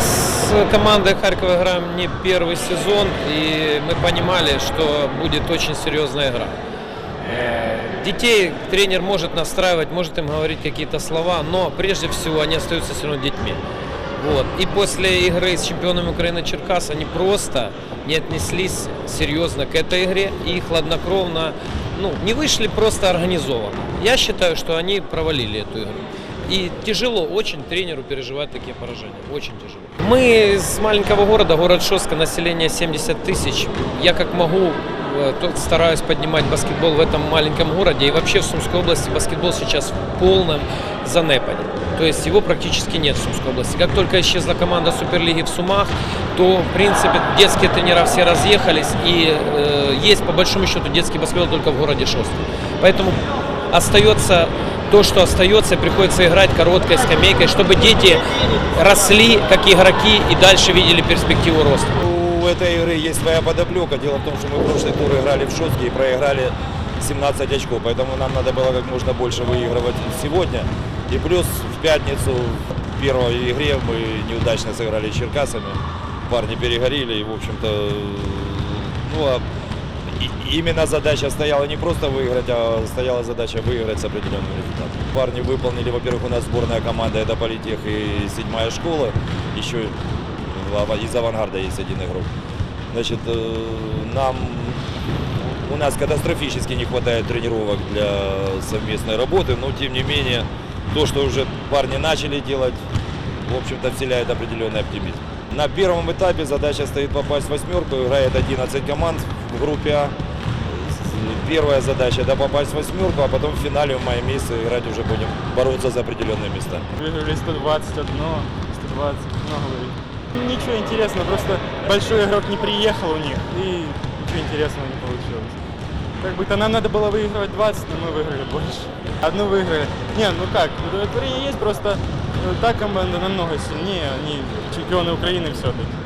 с командой Харькова играем не первый сезон, и мы понимали, что будет очень серьезная игра. Э, Детей тренер может настраивать, может им говорить какие-то слова, но прежде всего они остаются все равно детьми. Вот. И после игры с чемпионами Украины Черкас они просто не отнеслись серьезно к этой игре и хладнокровно, ну, не вышли просто организованно. Я считаю, что они провалили эту игру. И тяжело очень тренеру переживать такие поражения. Очень тяжело. Мы из маленького города, город Шостка, население 70 тысяч. Я как могу э, стараюсь поднимать баскетбол в этом маленьком городе. И вообще в Сумской области баскетбол сейчас в полном занепаде. То есть его практически нет в Сумской области. Как только исчезла команда Суперлиги в Сумах, то, в принципе, детские тренера все разъехались. И э, есть, по большому счету, детский баскетбол только в городе Шостка. Поэтому остается то, что остается, приходится играть короткой скамейкой, чтобы дети росли как игроки и дальше видели перспективу роста. У этой игры есть своя подоплека. Дело в том, что мы в прошлый тур играли в Шостке и проиграли 17 очков. Поэтому нам надо было как можно больше выигрывать сегодня. И плюс в пятницу в первой игре мы неудачно сыграли с Черкасами. Парни перегорели и, в общем-то, ну, а именно задача стояла не просто выиграть, а стояла задача выиграть с определенным результатом. Парни выполнили, во-первых, у нас сборная команда, это политех и седьмая школа. Еще из авангарда есть один игрок. Значит, э, нам у нас катастрофически не хватает тренировок для совместной работы, но тем не менее то, что уже парни начали делать, в общем-то вселяет определенный оптимизм. На первом этапе задача стоит попасть в восьмерку, играет 11 команд в группе А. Первая задача это попасть в восьмерку, а потом в финале в мае месяце играть уже будем бороться за определенные места. Выиграли 121, 120, много выиграли. Ничего интересного, просто большой игрок не приехал у них, и ничего интересного не получилось. Как будто нам надо было выигрывать 20, но мы выиграли больше. Одну выиграли. Не, ну как, удовлетворение есть, просто та команда намного сильнее, они чемпионы Украины все-таки.